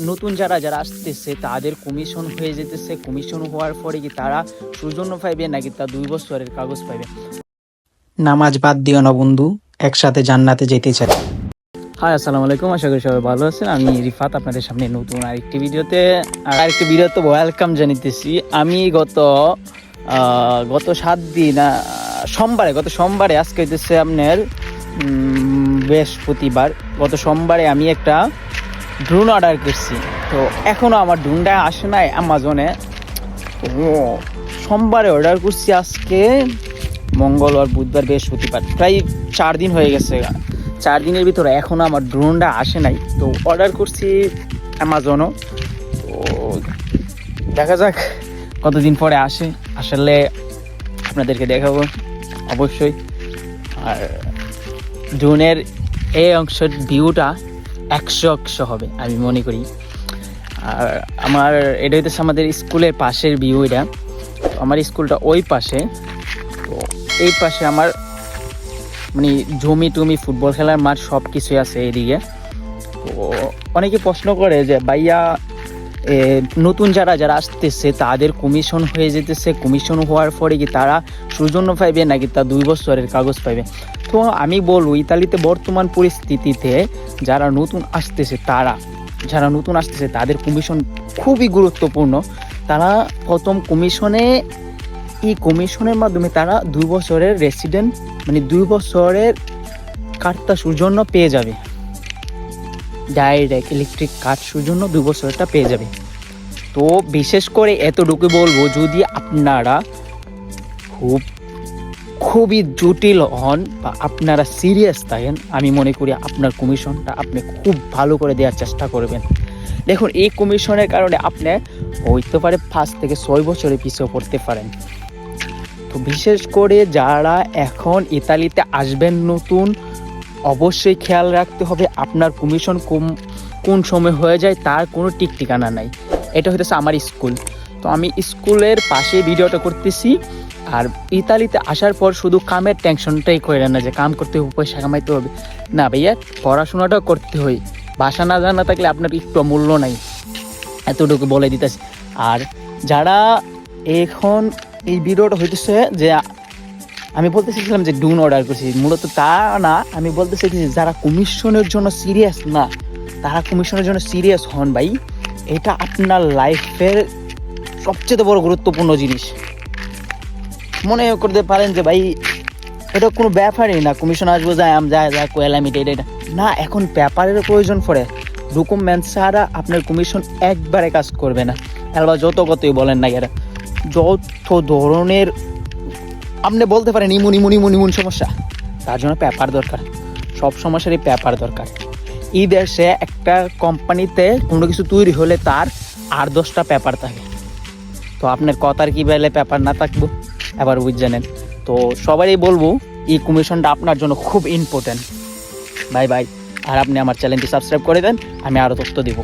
নতুন যারা যারা আসতেছে তাদের কমিশন হয়ে যেতেছে। কমিশন হওয়ার পরে কি তারা সৌজন্য পাইবে নাকি তা দুই বছরের কাগজ পাইবে? নামাজ বাদ দিও না বন্ধু একসাথে জান্নাতে যেতে চাই। হাই আসসালামু আলাইকুম আশা করি সবাই ভালো আছেন। আমি রিফাত আপনাদের সামনে নতুন আরেকটি ভিডিওতে। আর আরেকটি ভিডিওতে ওয়েলকাম জানিতেছি। আমি গত আহ, গত সাত দিন সোমবারে গত সোমবারে আজকে হইতেছে আপনার উম, বৃহস্পতিবার। গত সোমবারে আমি একটা ড্রোন অর্ডার করছি। তো এখনও আমার ড্রোনটা আসে নাই অ্যামাজনে ও, সোমবারে অর্ডার করছি আজকে। মঙ্গলবার বুধবার বৃহস্পতিবার। প্রায় চার দিন হয়ে গেছে। চার দিনের ভিতরে এখনও আমার ড্রোনটা আসে নাই। তো অর্ডার করছি অ্যামাজনও তো দেখা যাক কতদিন পরে আসে। আসলে আপনাদেরকে দেখাবো অবশ্যই। আর ড্রোনের এই অংশের ভিউটা একশো একশো হবে, আমি মনে করি। আর আমার, এটা হইতেছে আমাদের স্কুলের পাশের ভিউ এটা। আমার স্কুলটা ওই পাশে। তো এই পাশে আমার মানে জমি টুমি, ফুটবল খেলার মাঠ সব কিছুই আছে এদিকে তো অনেকে প্রশ্ন করে যে, ভাইয়া নতুন যারা যারা আসতেছে, তাদের কমিশন হয়ে যেতেছে। কমিশন হওয়ার পরে কি তারা সৌজন্য পাইবে নাকি তা দুই বছরের কাগজ পাইবে? তো আমি বলব, ইতালিতে বর্তমান পরিস্থিতিতে যারা নতুন আসতেছে, তারা, যারা নতুন আসতেছে, তাদের কমিশন খুবই গুরুত্বপূর্ণ। তারা প্রথম কমিশনে এই কমিশনের মাধ্যমে তারা দুই বছরের রেসিডেন্ট মানে দুই বছরের কার্ডটা সৌজন্য পেয়ে যাবে। ডাইরেক্ট ইলেকট্রিক কার্ড সৌজন্য দু বছরটা পেয়ে যাবে। তো বিশেষ করে এতটুকু বলব, যদি আপনারা খুব, খুবই জটিল হন বা আপনারা সিরিয়াস থাকেন, আমি মনে করি আপনার কমিশনটা আপনি খুব ভালো করে দেওয়ার চেষ্টা করবেন। দেখুন, এই কমিশনের কারণে আপনি হইতে পারে পাঁচ থেকে ছয় বছরের পিছিয়ে পড়তে পারেন। তো বিশেষ করে যারা এখন ইতালিতে আসবেন নতুন অবশ্যই খেয়াল রাখতে হবে আপনার কমিশন কোন কোন সময় হয়ে যায় তার কোনো ঠিক ঠিকানা নাই। এটা হইতেছে আমার স্কুল। তো আমি স্কুলের পাশে ভিডিওটা করতেছি আর ইতালিতে আসার পর শুধু কামের টেনশনটাই করে না যে কাম করতে হবে, পয়সা কামাইতে হবে। না ভাইয়া, পড়াশোনাটাও করতে হয়। ভাষা না জানা থাকলে আপনার একটু মূল্য নাই। এতটুকু বলে দিতেছি। আর যারা এখন এই ভিডিওটা হইতেছে যে আমি বলতে চাইছিলাম যে ডুন অর্ডার করছি মূলত তা না, আমি বলতে চাইছি যারা কমিশনের জন্য সিরিয়াস না, তারা কমিশনের জন্য সিরিয়াস হন ভাই। এটা আপনার লাইফের সবচেয়ে বড় গুরুত্বপূর্ণ জিনিস। মনে করতে পারেন যে ভাই, এটা কোনো ব্যাপারই না কমিশন আসব যায় আম যায় যায় কোয়েলাম এটা এটা। না, এখন পেপারের প্রয়োজন পড়ে। ডকুমেন্ট ছাড়া আপনার কমিশন একবারে কাজ করবে না। এলবা যত কতই বলেন না এরা যত ধরনের আপনি বলতে পারেন ইমুন ইমুন ইমুন ইমুন সমস্যা। তার জন্য পেপার দরকার। সব সমস্যারই পেপার দরকার। এই দেশে একটা কোম্পানিতে কোনো কিছু তৈরি হলে তার আর দশটা পেপার থাকে। তো আপনার কথার কী বেলে পেপার না থাকব? এবার বুঝ জানেন তো সবারই বলব, এই কমিশনটা আপনার জন্য খুব ইম্পর্টেন্ট বাই বাই। আর আপনি আমার চ্যানেলটি সাবস্ক্রাইব করে দেন, আমি আরও তথ্য দিব।